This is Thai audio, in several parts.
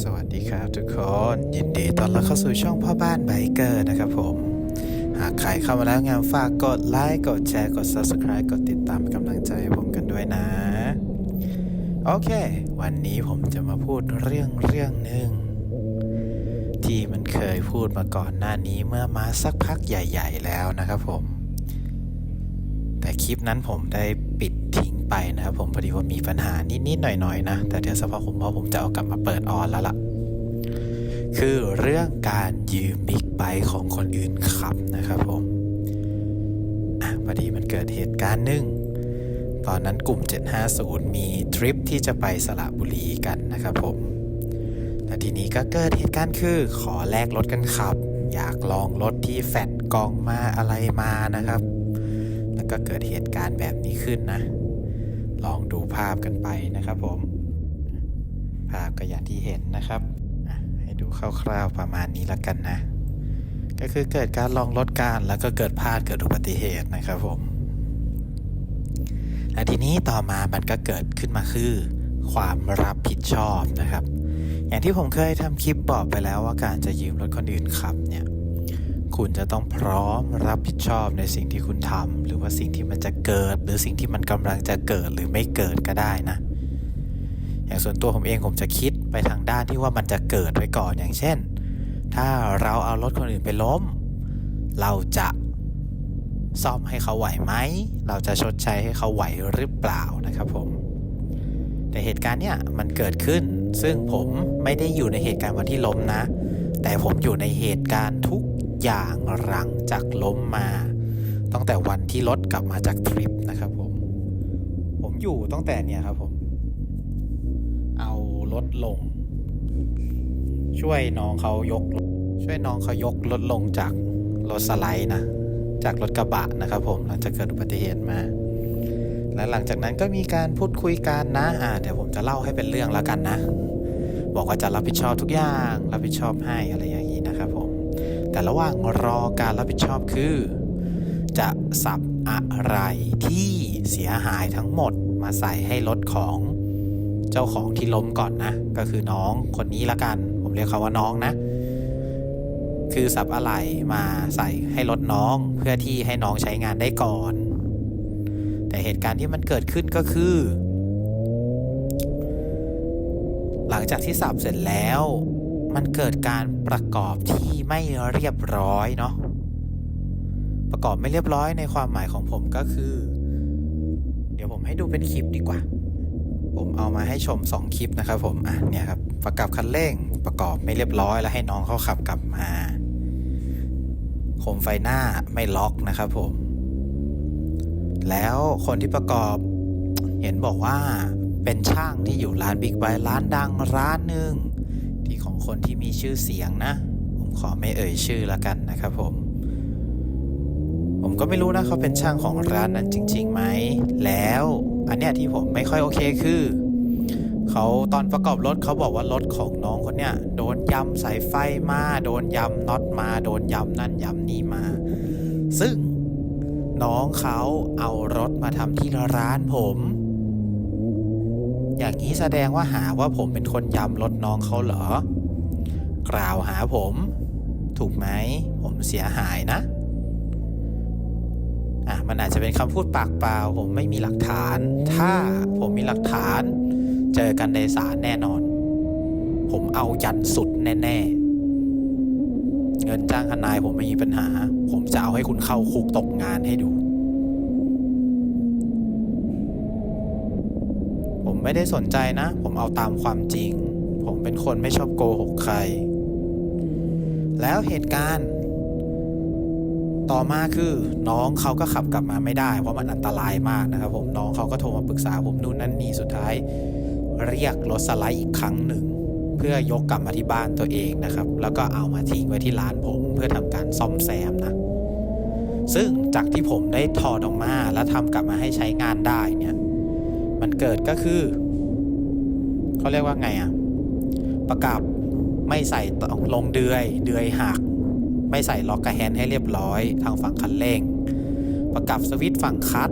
สวัสดีครับทุกคน ยินดีต้อนรับเข้าสู่ช่องพ่อบ้านไบเกอร์นะครับผม หากใครเข้ามาแล้วงานฝากกดไลค์กดแชร์กด Subscribe กดติดตามกำลังใจให้ผมกันด้วยนะ โอเค วันนี้ผมจะมาพูดเรื่องเรื่องหนึ่งที่มันเคยพูดมาก่อนหน้านี้เมื่อมาสักพักใหญ่ ๆ แล้วนะครับผม แต่คลิปนั้นผมได้ปิดทิ้งไปนะครับผม มีปัญหานิดๆหน่อยๆนะ แต่เดี๋ยวสักพักผมว่าผมจะเอากลับมาเปิดออนแล้วล่ะ คือเรื่องการยืมบิ๊กไบค์ของคนอื่นขับนะครับผมอะพอดีมันเกิดเหตุการณ์หนึ่งตอนนั้นกลุ่ม 750 มีทริปที่จะไปสระบุรีกันนะครับผมและทีนี้ก็เกิดเหตุการณ์คือขอแลกรถกันขับ อยากลองรถที่แฟดกองมาอะไรมานะครับ แล้วก็เกิดเหตุการณ์แบบนี้ขึ้นนะ ลองดูภาพกันไปนะครับผม ภาพก็อย่างที่เห็นนะครับ ให้ดูคร่าวๆประมาณนี้แล้วกันนะ ก็คือเกิดการลองรถการแล้วก็เกิดพลาดเกิดอุบัติเหตุนะครับผมและทีนี้ต่อมามันก็เกิดขึ้นมาคือ ความรับผิดชอบนะครับ อย่างที่ผมเคยทำคลิปบอกไปแล้วว่าการจะยืมรถคนอื่นขับเนี่ย คุณจะต้องพร้อมรับผิดชอบในสิ่งที่คุณทำหรือว่าสิ่งที่มันจะเกิด หรือสิ่งที่มันกำลังจะเกิดหรือไม่เกิดก็ได้นะ อย่างส่วนตัวผมเองผมจะคิดไปทางด้านที่ว่ามันจะเกิดไว้ก่อนอย่างเช่น ถ้าเราเอารถคนอื่นไปล้ม เราจะซ่อมให้เขาไหวไหม เราจะชดใช้ให้เขาไหวหรือเปล่านะครับผม แต่เหตุการณ์เนี่ยมันเกิดขึ้น ซึ่งผมไม่ได้อยู่ในเหตุการณ์วันที่ล้มนะ แต่ผมอยู่ในเหตุการณ์ทุก อย่างหลังจากล้มมา ตั้งแต่วันที่รถกลับมาจากทริปนะครับผม ผมอยู่ตั้งแต่เนี่ยครับผม เอารถลง ช่วยน้องเขายก ช่วยน้องเขายกรถลงจากรถสไลด์นะ จากรถกระบะนะครับผมหลังจากเกิดอุบัติเหตุมา และหลังจากนั้นก็มีการพูดคุยกันนะ อ่าเดี๋ยวผมจะเล่าให้เป็นเรื่องแล้วกันนะ บอกว่าจะรับผิดชอบทุกอย่าง รับผิดชอบให้อะไรอย่างนี้นะครับผม แต่ระหว่างรอการรับผิดชอบคือ จะสับอะไรที่เสียหายทั้งหมดมาใส่ให้รถของเจ้าของที่ล้มก่อนนะ ก็คือน้องคนนี้ละกัน ผมเรียกเขาว่าน้องนะ คือสับอะไรมาใส่ให้รถน้องเพื่อที่ให้น้องใช้งานได้ก่อน แต่เหตุการณ์ที่มันเกิดขึ้นก็คือ หลังจากที่สับเสร็จแล้ว มันเกิดการประกอบที่ไม่เรียบร้อยเนาะประกอบไม่เรียบร้อยในความหมายของผมก็คือ เดี๋ยวผมให้ดูเป็นคลิปดีกว่า ผมเอามาให้ชม 2 คลิปนะครับผมอะเนี่ยครับประกับคันเร่งประกอบไม่เรียบร้อย แล้วให้น้องเขาขับกลับมาโคมไฟหน้าไม่ล็อกนะครับผม แล้วคนที่ประกอบเห็นบอกว่าเป็นช่างที่อยู่ร้านบิ๊กไบค์ร้านดังร้านหนึ่ง ของคนที่มีชื่อเสียงนะ ผมขอไม่เอ่ยชื่อละกันนะครับผม ผมก็ไม่รู้นะเขาเป็นช่างของร้านนั้นจริงๆไหม แล้วอันเนี้ยที่ผมไม่ค่อยโอเคคือเขาตอนประกอบรถเขาบอกว่ารถของน้องคนเนี้ยโดนยำสายไฟมา โดนยำน็อตมา โดนยำนั่นยำนี่มา ซึ่งน้องเขาเอารถมาทำที่ร้านผม อย่างนี้แสดงว่าหาว่าผมเป็นคนยำรถน้องเขาเหรอ กล่าวหาผม ถูกไหมผมเสียหายนะอะมันอาจจะเป็นคำพูดปากเปล่า ผมไม่มีหลักฐาน ถ้าผมมีหลักฐาน เจอกันในศาลแน่นอน ผมเอายันสุดแน่ๆ เงินจ้างทนายผมไม่มีปัญหา ผมจะเอาให้คุณเข้าคุกตกงานให้ดู ผมไม่ได้สนใจนะ ผมเอาตามความจริง ผมเป็นคนไม่ชอบโกหกใคร แล้วเหตุการณ์ ต่อมาคือน้องเขาก็ขับกลับมาไม่ได้ เพราะมันอันตรายมากนะครับ ผมน้องเขาก็โทรมาปรึกษาผมนู่นนั่นนี่สุดท้าย เรียกรถสไลด์อีกครั้งหนึ่ง เพื่อยกกลับมาที่บ้านตัวเองนะครับ แล้วก็เอามาทิ้งไว้ที่ร้านผมเพื่อทำการซ่อมแซมนะซึ่งจากที่ผมได้ถอดออกมาแล้วทำกลับมาให้ใช้งานได้เนี่ย มันเกิดก็คือเขาเรียกว่าไงอะประกับ ไม่ใส่ลงเดือย เดือยหัก ไม่ใส่ล็อกกระแฮนให้เรียบร้อย ทางฝั่งคันเร่ง ประกับสวิตช์ฝั่งคัต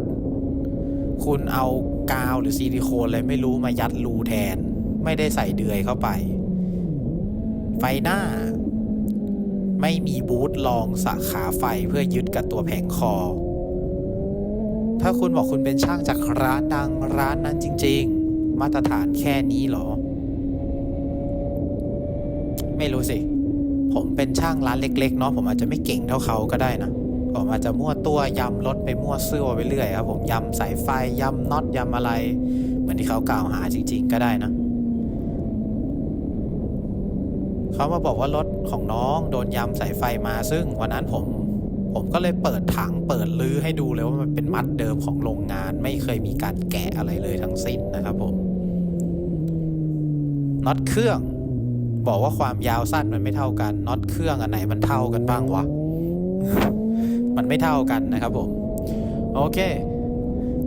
คุณเอากาวหรือซิลิโคนอะไรไม่รู้มายัดรูแทน ไม่ได้ใส่เดือยเข้าไป ไฟหน้า ไม่มีบูทรองสาขาไฟเพื่อยึดกับตัวแผงคอ ถ้าคุณบอกคุณเป็นช่างจากร้านดังร้านนั้นจริง ๆ มาตรฐานแค่นี้หรอ ไม่รู้สิ ผมเป็นช่างร้านเล็ก ๆ เนาะผมอาจจะไม่เก่งเท่าเขาก็ได้นะผมอาจจะมั่วตัวยำรถไปมั่วเสื้อไปเรื่อยครับผมยำสายไฟยำน็อตยำอะไร เหมือนที่เขากล่าวหาจริง ๆ ก็ได้นะเขามาบอกว่ารถของน้องโดนยำสายไฟมาซึ่งวันนั้นผมผมก็เลยเปิดถังเปิดลื้อให้ดูเลยว่ามันเป็นมัดเดิมของโรงงาน ไม่เคยมีการแกะอะไรเลยทั้งสิ้นนะครับผมน็อตเครื่อง บอกว่าความยาวสั้นมันไม่เท่ากันน็อตเครื่องอันไหนมันเท่ากันบ้างวะ มันไม่เท่ากันนะครับผม โอเค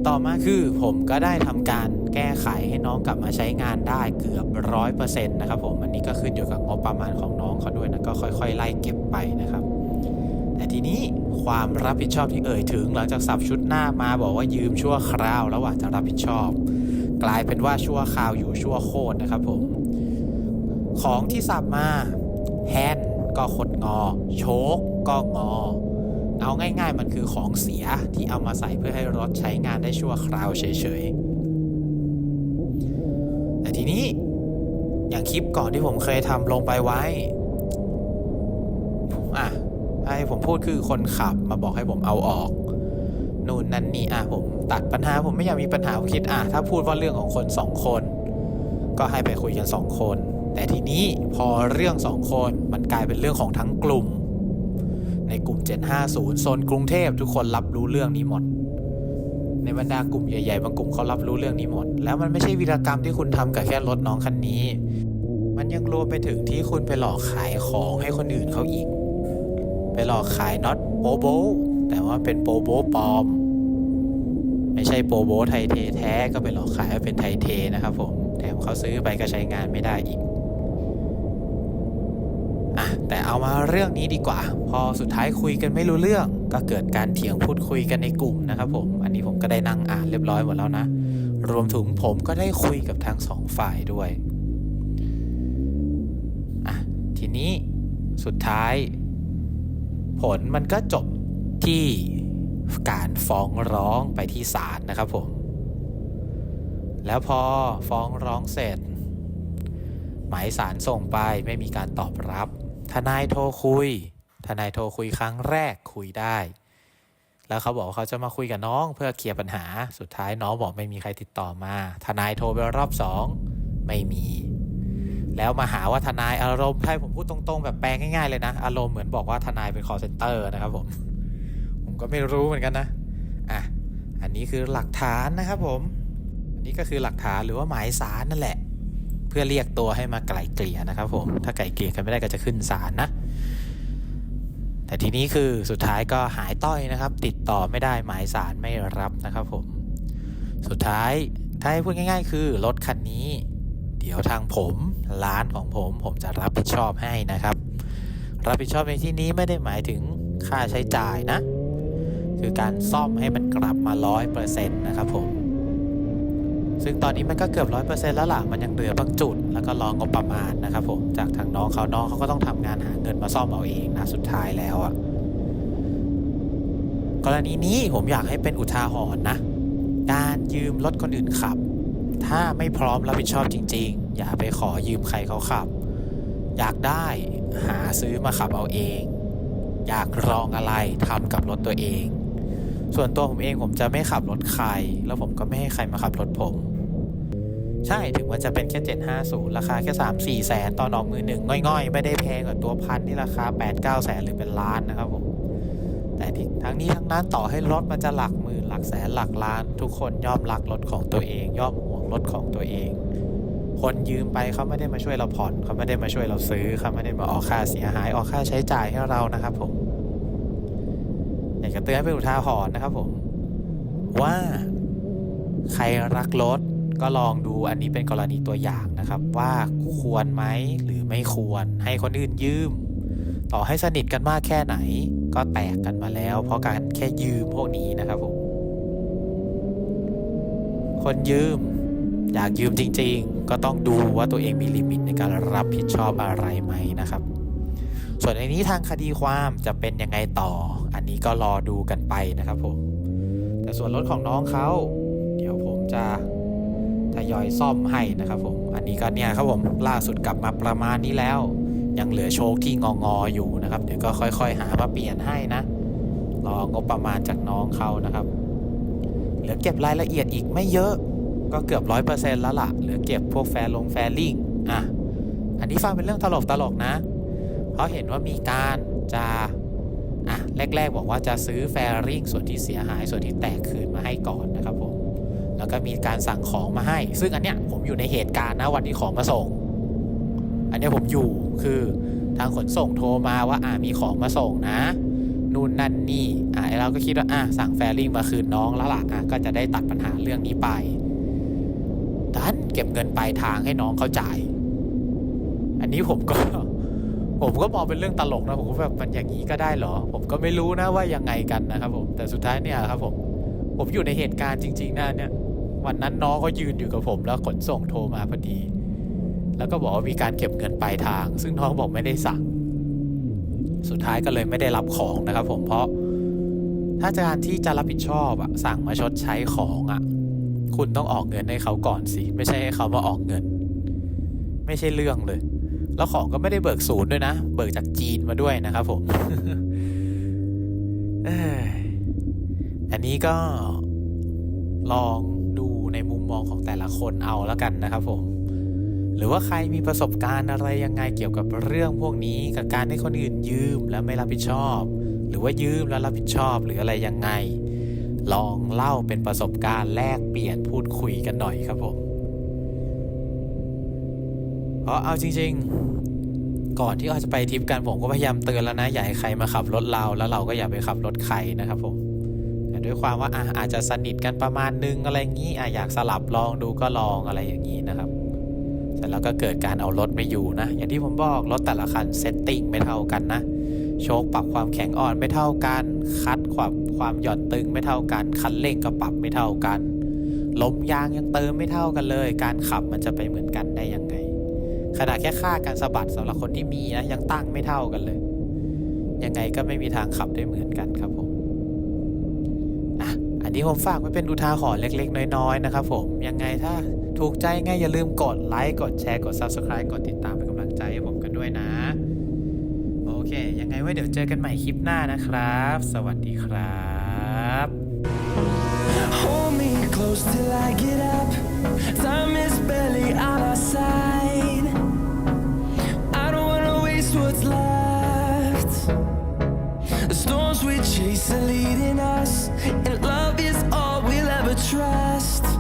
ต่อมาคือผมก็ได้ทำการแก้ไขให้น้องกลับมาใช้งานได้เกือบร้อยเปอร์เซ็นต์นะครับผม อันนี้ก็ขึ้นอยู่กับงบประมาณของน้องเขาด้วยนะ ก็ค่อยๆ ไล่เก็บไปนะครับ แต่ทีนี้ความรับผิดชอบที่เอ่ยถึง หลังจากสับชุดหน้ามาบอกว่ายืมชั่วคราวระหว่างจะรับผิดชอบ กลายเป็นว่าชั่วคราวอยู่ชั่วโคตรนะครับผม ของที่สับมาแฮนก็คดงอ โชคก็งอ เอาง่ายๆมันคือของเสียที่เอามาใส่เพื่อให้รถใช้งานได้ชั่วคราวเฉยๆ แต่ทีนี้อย่างคลิปก่อนที่ผมเคยทำลงไปไว้อะให้ผมพูดคือคนขับมาบอกให้ผมเอาออก นู่นนั่นนี่อะผมตัดปัญหาผมไม่อยากมีปัญหาผมคิดอะถ้าพูดว่าเรื่องของคนสองคน ก็ให้ไปคุยกันสองคน แต่ทีนี้พอเรื่องสองคนมันกลายเป็นเรื่องของทั้งกลุ่ม ในกลุ่ม 750 โซนกรุงเทพทุกคนรับรู้เรื่องนี้หมด ในบรรดากลุ่มใหญ่ๆบางกลุ่มเขารับรู้เรื่องนี้หมด แล้วมันไม่ใช่วีรกรรมที่คุณทำกับแค่รถน้องคันนี้ มันยังรวมไปถึงที่คุณไปหลอกขายของให้คนอื่นเขาอีก ไปหลอกขายน็อตโปโบแต่ว่าเป็นโปโบปลอมไม่ใช่โปโบไทเทแท้ก็ไปหลอกขายว่าเป็นไทเทนะครับผม แถมเขาซื้อไปก็ใช้งานไม่ได้อีก แต่เอามาเรื่องนี้ดีกว่า พอสุดท้ายคุยกันไม่รู้เรื่อง ก็เกิดการเถียงพูดคุยกันในกลุ่มนะครับผม อันนี้ผมก็ได้นั่งอ่านเรียบร้อยหมดแล้วนะ รวมถึงผมก็ได้คุยกับทั้งสองฝ่ายด้วยอะทีนี้สุดท้าย ผลมันก็จบที่การฟ้องร้องไปที่ศาลนะครับผม แล้วพอฟ้องร้องเสร็จ หมายสารส่งไปไม่มีการตอบรับ ทนายโทรคุย ทนายโทรคุยครั้งแรกคุยได้ แล้วเขาบอกว่าเขาจะมาคุยกับน้องเพื่อเคลียร์ปัญหา สุดท้ายน้องบอกไม่มีใครติดต่อมา ทนายโทรไปรอบสองไม่มี แล้วมาหาว่าทนายอารมณ์ให้ผมพูดตรงๆ แบบแปลงง่ายๆเลยนะ อารมณ์เหมือนบอกว่าทนายเป็น call center นะครับผม ผมก็ไม่รู้เหมือนกันนะ อะ อันนี้คือหลักฐานนะครับผม อันนี้ก็คือหลักฐานหรือว่าหมายสารนั่นแหละ พื่อเรียกตัวให้มาไกล่เกลี่ยนะครับผมถ้าไกล่เกลี่ยกันไม่ได้ก็จะขึ้นศาลนะ แต่ทีนี้คือสุดท้ายก็หายต้อยนะครับ ติดต่อไม่ได้หมายสารไม่รับนะครับผมสุดท้ายถ้าให้พูดง่าย ๆ คือรถคันนี้ เดี๋ยวทางผมร้านของผมผมจะรับผิดชอบให้นะครับ รับผิดชอบในที่นี้ไม่ได้หมายถึงค่าใช้จ่ายนะ คือการซ่อมให้มันกลับมาร้อยเปอร์เซ็นต์นะครับผม ซึ่งตอนนี้มันก็เกือบร้อยเปอร์เซ็นต์แล้วล่ะมันยังเหลือบางจุด แล้วก็รองงบประมาณนะครับผมจากทางน้องเขาน้องเขาก็ต้องทำงานหาเงินมาซ่อมเอาเองนะสุดท้ายแล้วอะกรณีนี้ผมอยากให้เป็นอุทาหรณ์นะ การยืมรถคนอื่นขับ ถ้าไม่พร้อมรับผิดชอบจริง ๆ อย่าไปขอยืมใครเขาขับ อยากได้หาซื้อมาขับเอาเอง อยากลองอะไรทำกับรถตัวเอง ส่วนตัวผมเองผมจะไม่ขับรถใคร แล้วผมก็ไม่ให้ใครมาขับรถผม ใช่ถึงมันจะเป็นแค่750 ราคาแค่ 3 4 แสนตอนออกมือหนึ่งง่อยๆ ไม่ได้แพงกว่าตัวพันที่ราคา 8 9 แสนหรือเป็นล้านนะครับผม แต่ทั้งนี้ทั้งนั้นต่อให้รถมันจะหลักหมื่นหลักแสนหลักล้าน ทุกคนย่อมรักรถของตัวเองย่อมห่วงรถของตัวเองคนยืมไปเขาไม่ได้มาช่วยเราผ่อนเขาไม่ได้มาช่วยเราซื้อเขาไม่ได้มาออกค่าเสียหายออกค่าใช้จ่ายให้เรานะครับผม อยากจะเตือนให้เป็นอุทาหรณ์นะครับผม ว่าใครรักรถก็ลองดูอันนี้เป็นกรณีตัวอย่างนะครับ ว่าควรไหมหรือไม่ควรให้คนอื่นยืม ต่อให้สนิทกันมากแค่ไหน ก็แตกกันมาแล้ว เพราะการแค่ยืมพวกนี้นะครับผมคนยืมอยากยืมจริง ๆ ก็ต้องดูว่าตัวเองมีลิมิตในการรับผิดชอบอะไรไหมนะครับ ส่วนในนี้ทางคดีความจะเป็นยังไงต่อ นี้ก็รอดูกันไปนะครับผม แต่ส่วนรถของน้องเขา เดี๋ยวผมจะทยอยซ่อมให้นะครับผม อันนี้ก็เนี่ยครับผมล่าสุดกลับมาประมาณนี้แล้ว ยังเหลือโชคที่งองออยู่นะครับ เดี๋ยวก็ค่อย ๆ หามาเปลี่ยนให้นะ รองบประมาณจากน้องเขานะครับ เหลือเก็บรายละเอียดอีกไม่เยอะ ก็เกือบร้อยเปอร์เซ็นต์แล้วล่ะ เหลือเก็บพวกแฟร์ลงแฟริ่งอะ อันนี้ฟังเป็นเรื่องตลกตลกนะ เพราะเห็นว่ามีการจะ อะแรก ๆ บอกว่าจะซื้อแฟริ่งส่วนที่เสียหายส่วนที่แตกคืนมาให้ก่อนนะครับผมแล้วก็มีการสั่งของมาให้ ซึ่งอันเนี้ยผมอยู่ในเหตุการณ์นะวันที่ของมาส่ง อันเนี้ยผมอยู่คือทางขนส่งโทรมาว่าอ่ามีของมาส่งนะนู่นนั่นนี่อ่าไอเราก็คิดว่าอะสั่งแฟริ่งมาคืนน้องแล้วล่ะอะก็จะได้ตัดปัญหาเรื่องนี้ไปดันเก็บเงินปลายทางให้น้องเขาจ่าย อันนี้ผมก็ ผมก็มองเป็นเรื่องตลกนะผมก็แบบมันอย่างนี้ก็ได้เหรอ ผมก็ไม่รู้นะว่ายังไงกันนะครับผมแต่สุดท้ายเนี่ยครับผมผมอยู่ในเหตุการณ์จริง ๆนะเนี่ยวันนั้นน้องก็ยืนอยู่กับผม แล้วขนส่งโทรมาพอดี แล้วก็บอกว่ามีการเก็บเงินปลายทาง ซึ่งน้องบอกไม่ได้สั่ง สุดท้ายก็เลยไม่ได้รับของนะครับผมเพราะถ้าการที่จะรับผิดชอบอะสั่งมาชดใช้ของอะคุณต้องออกเงินให้เขาก่อนสิ ไม่ใช่ให้เขามาออกเงิน ไม่ใช่เรื่องเลย แล้วของก็ไม่ได้เบิกศูนย์ด้วยนะ เบิกจากจีนมาด้วยนะครับผมอันนี้ก็ลองดูในมุมมองของแต่ละคนเอาแล้วกันนะครับผม หรือว่าใครมีประสบการณ์อะไรยังไงเกี่ยวกับเรื่องพวกนี้กับการให้คนอื่นยืมแล้วไม่รับผิดชอบ หรือว่ายืมแล้วรับผิดชอบหรืออะไรยังไง ลองเล่าเป็นประสบการณ์แลกเปลี่ยนพูดคุยกันหน่อยครับผม เพราะเอาจริง ๆ ก่อนที่เราจะไปทริปกันผมก็พยายามเตือนแล้วนะอย่าให้ใครมาขับรถเราแล้วเราก็อย่าไปขับรถใครนะครับผมด้วยความว่าออาจจะสนิทกันประมาณนึงอะไรอย่างนี้ออยากสลับลองดูก็ลองอะไรอย่างนี้นะครับเสร็จแล้วก็เกิดการเอารถไม่อยู่นะ อย่างที่ผมบอกรถแต่ละคันเซตติ้งไม่เท่ากันนะโชคปรับความแข็งอ่อนไม่เท่ากัน คัดความความหย่อนตึงไม่เท่ากัน คันเร่งก็ปรับไม่เท่ากันลมยางยังเติมไม่เท่ากันเลย การขับมันจะไปเหมือนกันได้ยัง ขนาดแค่ค่าการสะบัดสำหรับคนที่มีนะ ยังตั้งไม่เท่ากันเลย ยังไงก็ไม่มีทางขับได้เหมือนกันครับผมอะอันนี้ผมฝากไว้เป็นอุทาหรณ์เล็ก ๆ น้อย ๆ นะครับผม ยังไงถ้าถูกใจไงอย่าลืมกดไลค์กดแชร์กด Subscribe กดติดตามเป็นกำลังใจให้ผมกันด้วยนะ โอเค ยังไงไว้เดี๋ยวเจอกันใหม่คลิปหน้านะครับ สวัสดีครับ Hold me close till I get up. Time is barely on our side. what's left. The storms we chase are leading us, and love is all we'll ever trust.